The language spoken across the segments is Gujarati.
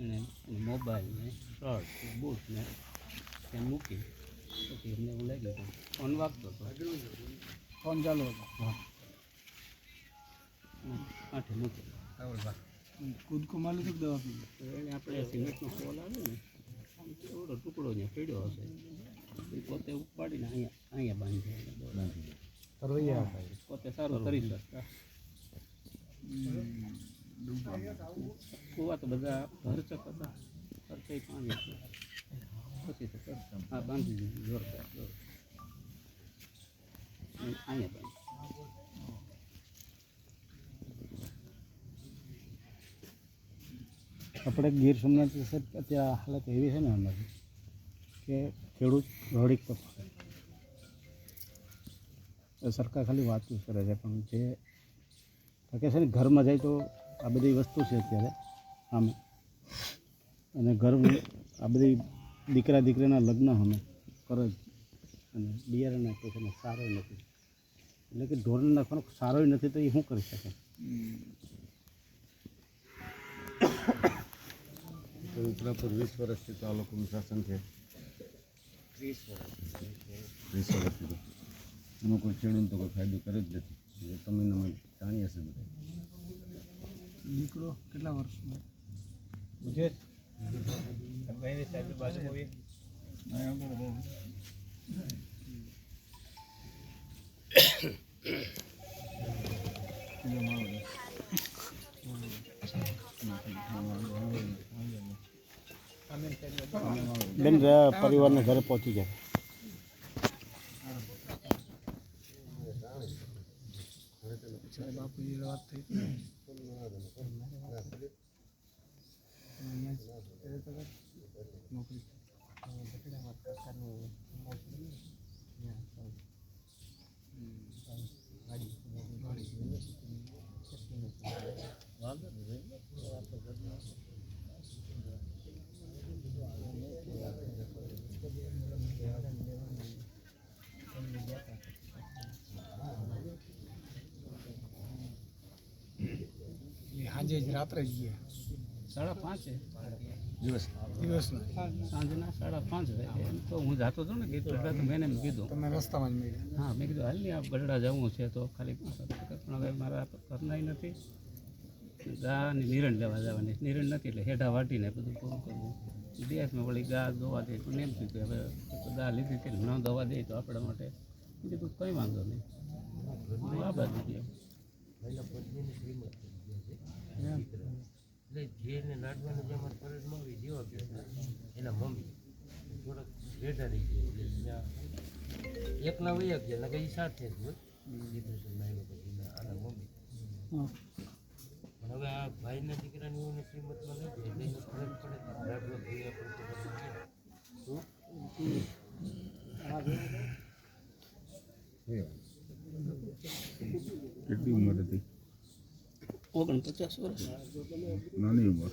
એને મોબાઈલને મોબાઈલ ને શર્ટ બૂટને બૂટ ને ત્યાં મૂકી. પછી એમને એવું લઈ ગયો ફોન વાગતો હતો ફોન ચાલુ હતો. હા. આઠે મૂક્યો કૂદકો માલું લીધું દવા પી એને આપણે સિમેન્ટનો ફોલ આવે ને થોડો ટુકડો ત્યાં પડ્યો હશે. એ પોતે ઉપાડીને અહીંયા અહીંયા બાંધી દોડાવી. પોતે સારું કરી શકતા. કુવા તો બધા ભરચક હતા ભરચક પાણી હતું તો હા બાંધી દીધું જોરદાર જોર. અહીંયા બાંધી આપણે ગીર સોમનાથ અત્યારે હાલત એવી છે ને અમારી કે ખેડૂત રડી તો સરકાર ખાલી વાત કરે છે, પણ જે કે છે ને, ઘરમાં જાય તો આ બધી વસ્તુ છે અત્યારે આમે અને ઘર આ બધી દીકરા દીકરીના લગ્ન અમે કરે અને બિયારણ નાખ્યો છે ને સારો નથી. એટલે કે ઢોરણ નાખવાનો સારો નથી તો એ શું કરી શકે? ચરિત્ર પર વીસ વર્ષથી તો આ લોકોનું શાસન છે વીસ વર્ષથી. એમાં કોઈ ખેડૂત તો કોઈ ફાયદો કરે જ નથી. તમે જાણી હશે જાણીએ છીએ બધા. દીકરો કેટલા વર્ષનો? બેન પરિવારને ઘરે પહોંચી જાય બાપુ જોડે વાત થઈ. નોકરી. સાંજે જ રાત્રે જ ગયા સાડા પાંચે દિવસ. દિવસના. સાંજના સાડા પાંચ એમ તો હું જાતો હતો ને ગીત તો મેં એમ કીધું. તમે રસ્તામાં જ મળ્યા. હા મેં કીધું હાલ નહીં આ ગઢડા જવું છે તો ખાલી પણ હવે મારા કરનાય નથી. ગાની નિરણ લેવા જવાની. નિરણ નથી એટલે હેઠા વાટીને બધું પૂરું કરવું. દેશમાં વળી ગા દોવા દે પણ એમ થયું કે હવે ગા લીધી છે ન દવા દે તો આપણા માટે. કીધું કંઈ વાંધો નહીં. આ બાજુ ગયો. એટલે જેને લાડવાની જે અમારે ફરજમાં આવી જેવા કે એના મમ્મી. થોડાક બેઠા રહી ગયા એટલે ત્યાં એકલા વયા ગયા નકર એ સાથે જ હોય. ડિપ્રેશન આવ્યો પછી આના મમ્મી. પણ હવે આ ભાઈના દીકરાની એવું શ્રીમતમાં નથી એટલે એને ફરજ પડે તો લાડવા ભાઈ આપણે તો બધું ગયા. કેટલી ઉંમર હતી ઓગણપચાસ વર્ષ નાની ઉંમર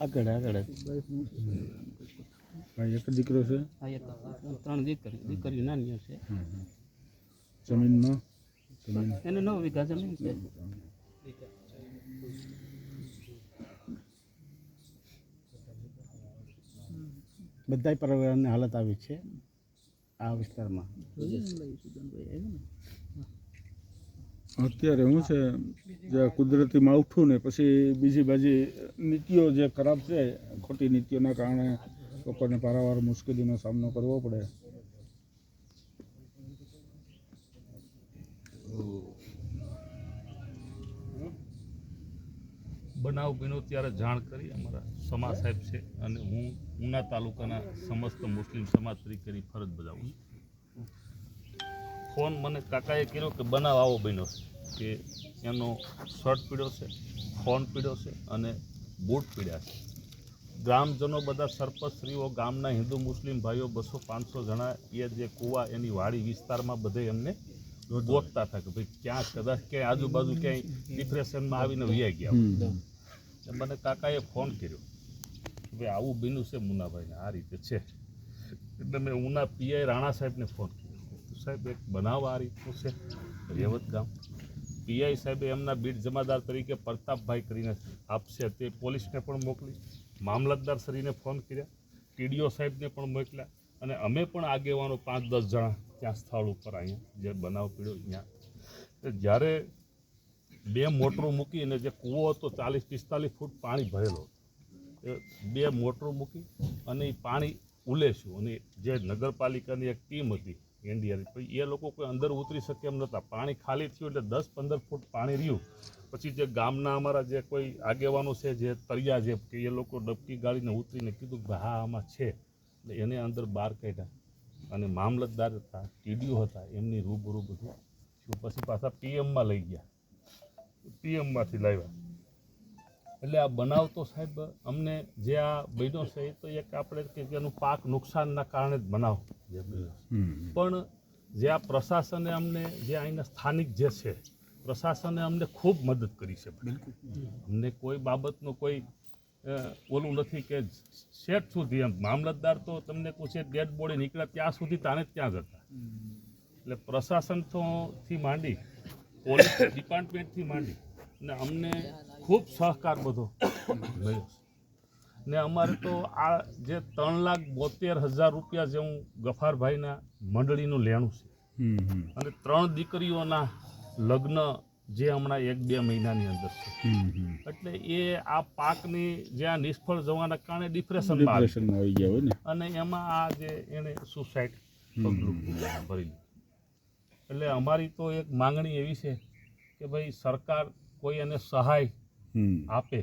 આગળ આગળ ભાઈ એક દીકરો છે ત્રણ દીકરી દીકરી નાની છે જમીનમાં જમીન એને નવ વીઘા જમીન છે બધા પરિવારની હાલત આવી છે આ વિસ્તારમાં. અત્યારે શું છે, જે કુદરતી માવઠું ને પછી બીજી બાજુ નીતિઓ જે ખરાબ છે, ખોટી નીતિઓના કારણે લોકોને પારાવાર મુશ્કેલીનો સામનો કરવો પડે. બનાવ બન્યો ત્યારે જાણ કરી અમારા સમા સાહેબ છે અને હું ઉના તાલુકાના સમસ્ત મુસ્લિમ સમાજ તરીકેની ફરજ બજાવું છું. ફોન મને કાકાએ કર્યો કે બનાવ આવો બન્યો છે. કે એનો શર્ટ પીડ્યો છે ફોન પીડ્યો છે અને બૂટ પીડ્યા છે. ગ્રામજનો બધા સરપંચશ્રીઓ ગામના હિન્દુ મુસ્લિમ ભાઈઓ બસો પાંચસો જણા એ જે કૂવા એની વાડી વિસ્તારમાં બધે એમને ગોતતા હતા કે ભાઈ ક્યાં કદાચ ક્યાંય આજુબાજુ ક્યાંય ડિપ્રેશનમાં આવીને વ્યાઈ ગયા. મને કાકાએ ફોન કર્યો કે ભાઈ આવું બીનું છે મુનાભાઈને આ રીતે છે. એટલે મેં ઉના પીઆઈ રાણા સાહેબને ફોન કર્યો. સાહેબ એક બનાવ આ રીતનું છે. રેવત ગામ. પીઆઈ સાહેબે એમના બીટ જમાદાર તરીકે પ્રતાપભાઈ કરીને આપશે. તે પોલીસને પણ મોકલી, મામલતદાર શ્રીને ફોન કર્યા, ટીડીઓ સાહેબને પણ મોકલ્યા અને અમે પણ આગેવાનો પાંચ દસ જણા ત્યાં સ્થળ ઉપર અહીંયા જે બનાવ પીડ્યો અહીંયા. તો જ્યારે બે મોટરો મૂકી અને જે કૂવો હતો ચાલીસ પિસ્તાલીસ ફૂટ પાણી ભરેલો એ બે મોટરો મૂકી અને એ પાણી ઉલેશું અને જે નગરપાલિકાની એક ટીમ હતી એનડીઆર. એ લોકો કોઈ અંદર ઉતરી શકે એમ નહોતા. પાણી ખાલી થયું એટલે દસ પંદર ફૂટ પાણી રહ્યું. પછી જે ગામના અમારા જે કોઈ આગેવાનો છે, જે તળિયા છે કે એ લોકો ડબકી ગાળીને ઉતરીને કીધું કે હા, આમાં છે. એટલે એને અંદર બહાર કાઢ્યા. અને મામલતદાર હતા, ટીડીઓ હતા, એમની રૂબરૂ બધું પછી પાછા પીએમમાં લઈ ગયા. પીએમમાંથી લાવ્યા. એટલે આ બનાવ તો સાહેબ અમને જે આ બન્યો છે એ તો એક આપણે કે એનું પાક નુકસાનના કારણે જ બનાવ જે બન્યો પણ જે આ પ્રશાસને અમને જે અહીંના સ્થાનિક જે છે પ્રશાસને અમને ખૂબ મદદ કરી છે અમને કોઈ બાબતનું કોઈ ઓલું નથી કે શેઠ સુધી એમ. મામલતદાર તો તમને પૂછે ડેડ બોડી નીકળ્યા ત્યાં સુધી તાને ત્યાં જ હતા. એટલે પ્રશાસન તો થી માંડી પોલીસ ડિપાર્ટમેન્ટથી માંડી અને અમને ખૂબ સહકાર બધો. મળ્યો ને અમારે તો આ જે ત્રણ લાખ બોતેર હજાર રૂપિયા જેવું ગફારભાઈના મંડળીનું લેણું છે. અને ત્રણ દીકરીઓના લગ્ન જે હમણાં એક બે મહિનાની અંદર છે. એટલે એ આ પાકની જે આ નિષ્ફળ જવાના કારણે ડિપ્રેશન આવી ગયા અને એમાં આ જે એણે સુસાઇડ ભરી એટલે અમારી તો એક માંગણી એવી છે કે ભાઈ સરકાર કોઈ એને સહાય. આપે.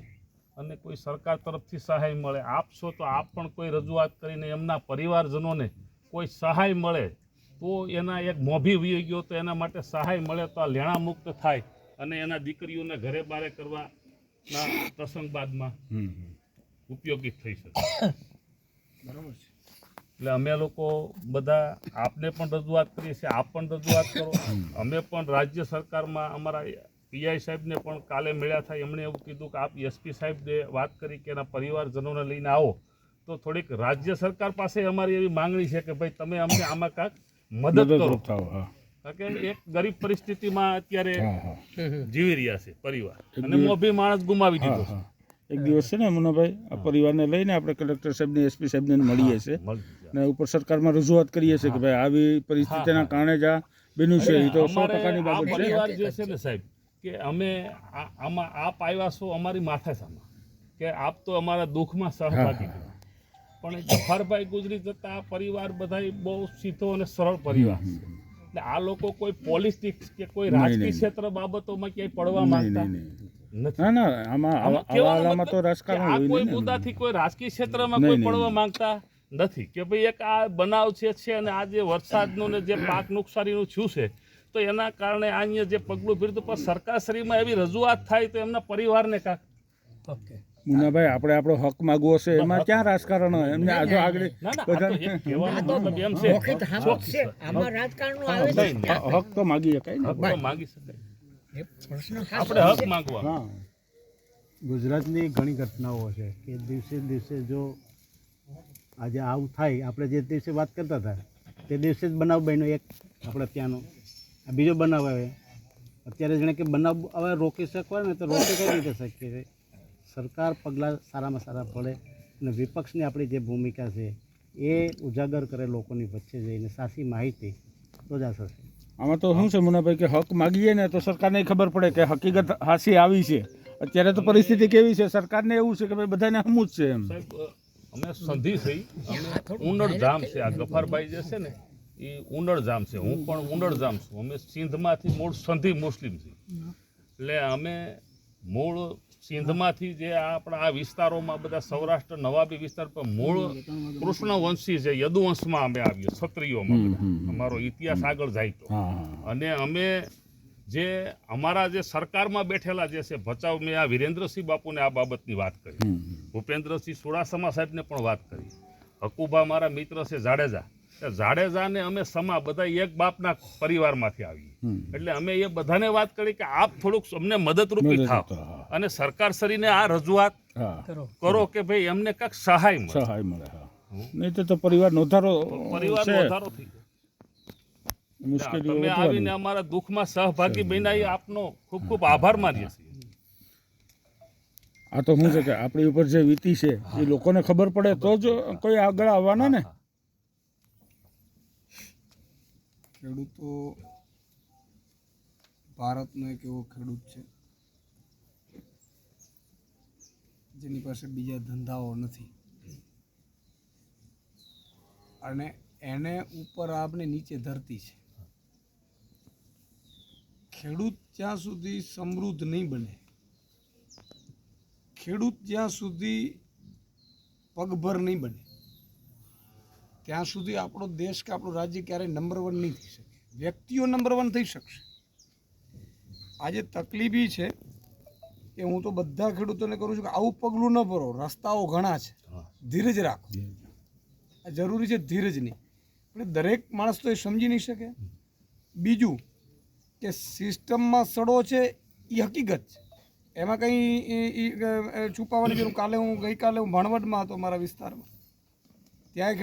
અને કોઈ સરકાર તરફથી સહાય મળે. આપશો તો આપ પણ કોઈ રજૂઆત કરીને એમના પરિવારજનોને કોઈ સહાય મળે તો એના એક મોભી વી ગયો તો એના માટે સહાય મળે તો આ લેણા મુક્ત થાય અને એના દીકરીઓને ઘરે બારે કરવાના પ્રસંગ બાદમાં. ઉપયોગી થઈ શકે. બરાબર છે. એટલે અમે લોકો બધા આપને પણ રજૂઆત કરીએ છીએ આપ પણ રજૂઆત કરો. અમે પણ રાજ્ય સરકારમાં અમારા પીઆઈ સાહેબને પણ કાલે મળ્યા થાય એમણે એવું કીધું કે આપ એસપી સાહેબને વાત કરી કે એના પરિવારજનોને લઈને આવો. તો થોડીક રાજ્ય સરકાર પાસે અમારી એવી માંગણી છે કે ભાઈ તમે અમને આમાં કાંક મદદ કરો. કે એક ગરીબ પરિસ્થિતિમાં અત્યારે જીવી રહ્યા છે પરિવાર. અને મોભી માણસ ગુમાવી દીધો છે. એક દિવસ છે ને મુનાભાઈ આ પરિવારને લઈને આપણે કલેક્ટર સાહેબને એસપી સાહેબને મળીએ છીએ. અને ઉપર સરકારમાં રજૂઆત કરીએ છીએ કે ભાઈ આવી પરિસ્થિતિના કારણે જ આ બન્યું છે. એ તો સો ટકાની બાબત છે. કે અમે આમાં આપ આવ્યા છો અમારી માથે કે આપ તો અમારા દુઃખમાં સહભાગી પણ જફારભાઈ ગુજરી જતા પરિવાર બધા બહુ સીધો અને સરળ પરિવાર છે. એટલે આ લોકો કોઈ પોલિટિક્સ કે કોઈ રાજકીય ક્ષેત્ર બાબતોમાં ક્યાંય પડવા માંગતા ના આમાં તો રાજકારણ આ કોઈ મુદ્દાથી કોઈ રાજકીય ક્ષેત્રમાં કોઈ પડવા માંગતા નથી. કે ભાઈ એક આ બનાવ છે છે અને આ જે વરસાદનું ને જે પાક નુકસાનીનું થયું છે તો એના કારણે આ અહીંયા જે પગલું ભર્યું પણ સરકારશ્રીમાં એવી રજૂઆત થાય તો એમના પરિવારને કાંક. મુનાભાઈ આપણે આપણો હક માગવો છે એમાં ક્યાં રાજકારણ હોય? એમને આજુ આગળ. હક તો માગી શકાય. ને. આપણે હક માંગવા. હા. ગુજરાતની ઘણી ઘટનાઓ છે કે દિવસે દિવસે જો આજે આવું થાય આપણે જે દિવસે વાત કરતા હતા તે દિવસે જ બનાવ બન્યો એક આપણે ત્યાંનો. બીજો બનાવ આવે. અત્યારે જાણે કે બનાવ હવે રોકી શકવા ને તો રોકી કઈ રીતે શકીએ છે સરકાર પગલાં સારામાં સારા પડે અને વિપક્ષની આપણી જે ભૂમિકા છે એ ઉજાગર કરે લોકોની વચ્ચે જઈને. સાચી માહિતી તો જ આ થશે. આમાં તો શું છે મુનાભાઈ કે હક માગીએ ને તો સરકારને ખબર પડે કે હકીકત હાસી આવી છે. અત્યારે તો પરિસ્થિતિ કેવી છે? સરકારને એવું છે કે ભાઈ બધાને હમું જ છે એમ. અમે સંધિ થઈ અમે ઉંડળ ધામ છે. આ ગફારભાઈ જે છે ને એ ઉંડળ ધામ છે. હું પણ ઉંડળ ધામ છું. અમે સિંધમાંથી મૂળ સંધિ મુસ્લિમ છીએ. એટલે અમે મૂળ સિંધમાંથી જે આપણા આ વિસ્તારોમાં બધા સૌરાષ્ટ્ર નવાબી વિસ્તાર પર મૂળ કૃષ્ણવંશી છે યદુવંશમાં અમે આવીએ ક્ષત્રિયોમાં. અમારો ઇતિહાસ આગળ જાય તો. અને અમે જે અમારા જે સરકારમાં બેઠેલા જે છે ભચાઉ મેં આ વિરેન્દ્રસિંહ બાપુને આ બાબતની વાત કરી. ભૂપેન્દ્રસિંહ સુડાસમા સાહેબને પણ વાત કરી. હકુભા મારા મિત્ર છે જાડેજા. એ જાડેજાને અમે સમા બધા એક બાપના પરિવારમાંથી આવીએ. એટલે અમે એ બધાને વાત કરી કે આપ થોડુંક અમને મદદરૂપી થાવ. અને સરકાર શ્રીને આ રજૂઆત કરો. કે ભાઈ એમને કાંઈક સહાય મળે. સહાય મળે નહીં તો પરિવાર નોધારો પરિવાર છે. થઈ તમે આવીને અમારા દુઃખમાં સહભાગી બન્યા એ આપનો ખૂબ ખૂબ આભાર માનીએ છીએ. આ તો શું છે કે આપણી ઉપર જે વીતી છે એ લોકોને ખબર પડે તો જ કોઈ આગળ આવવાના ને. ખેડૂતો ભારતનો એક એવો ખેડૂત છે, જેની પાસે બીજા ધંધાઓ નથી. અને એને ઉપર આપને નીચે ધરતી છે. ખેડૂત જ્યાં સુધી સમૃદ્ધ નહીં બને, ખેડૂત જ્યાં સુધી પગભર નહીં બને ત્યાં સુધી આપણો દેશ કે આપણું રાજ્ય ક્યારેય નંબર વન નહીં થઈ શકે. વ્યક્તિઓ નંબર વન થઈ શકશે. આજે તકલીફી છે કે હું તો બધા ખેડૂતોને કરું છું કે આવું પગલું ન ભરો. રસ્તાઓ ઘણા છે. ધીરજ રાખો. આ જરૂરી છે ધીરજની પણ દરેક માણસ તો એ સમજી નહીં શકે. બીજું કે સિસ્ટમમાં સડો છે એ હકીકત છે. એમાં કંઈ છુપાવવાની જરૂર. કાલે હું ગઈકાલે હું ભણવટમાં હતો મારા વિસ્તારમાં. ત્યાં